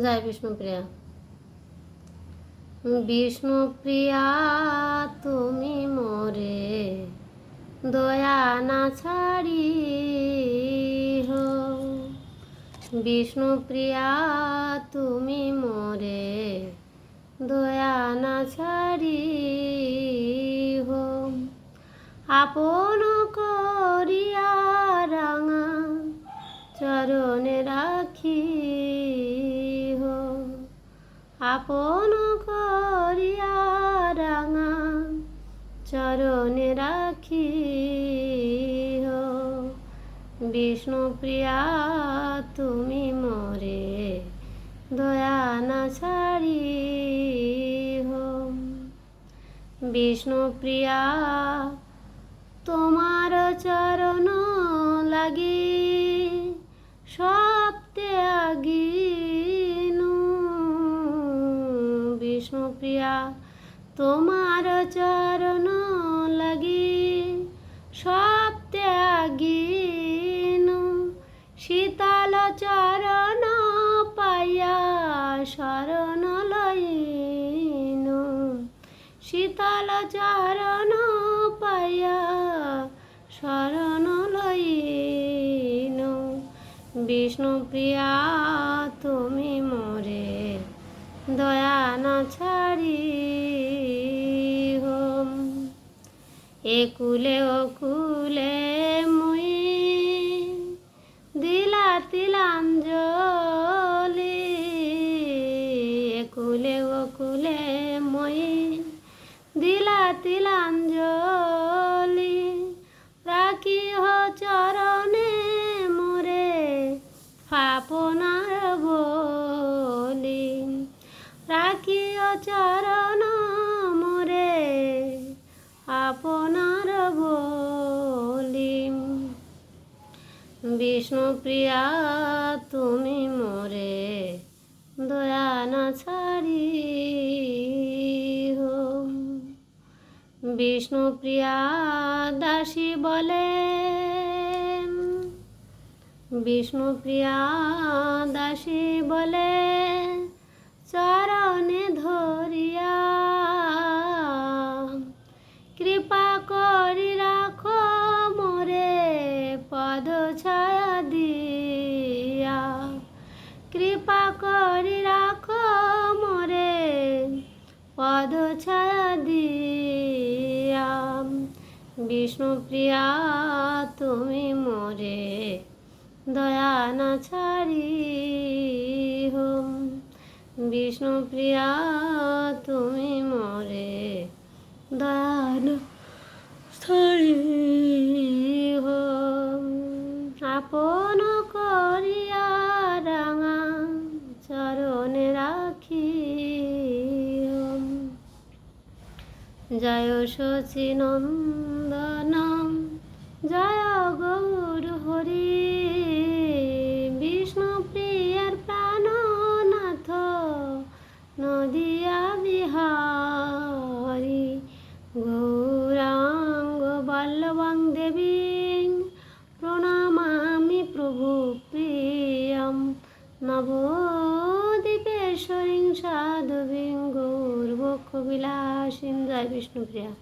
জয় বিষ্ণুপ্রিয়া? বিষ্ণুপ্রিয়া, তুমি মোরে দয়া না ছাড়ি হো বিষ্ণুপ্রিয়া, তুমি মোরে দয়া না ছাড়ি হো আপন করিয়া চরণে রাখি হো আপন করিয়া রাঙা চরণে রাখি হো বিষ্ণুপ্রিয়া তুমি মোরে, দয়া না ছাড়ি হো বিষ্ণুপ্রিয়া তোমার চরণ লাগি তোমার চরণ লাগি সপ্তে আগিনু শীতল চরণ পাইয়া শরণ লইনু। শীতল চরণ পাইয়া শরণ লইনু। বিষ্ণুপ্রিয়া তুমি মোরে দয়া না ছাড়ি একুলে ওকুলে মুই দিলা তিলাঞ্জলি। একুলে ওকুলে মই দিলা তিলাঞ্জলি। রাখি হো চরণে মোরে ফাপনার বলি। রাখি হো চরণ বিষ্ণুপ্রিয়া তুমি মোরে দয়া না ছাড়ি বিষ্ণুপ্রিয়া দাসী বলে বিষ্ণুপ্রিয়া দাসী বলে পদ ছায়া দিয়া বিষ্ণুপ্রিয়া তুমি মরে দয়া না ছাড়ি হোম বিষ্ণুপ্রিয়া তুমি মরে দয়া না ছাড়ি জয় শচীনন্দন জয় নবদ্বীপেশ্বরীং সাধুবিং গৌরবক্ষ বিলাসিং জয় বিষ্ণুপ্রিয়া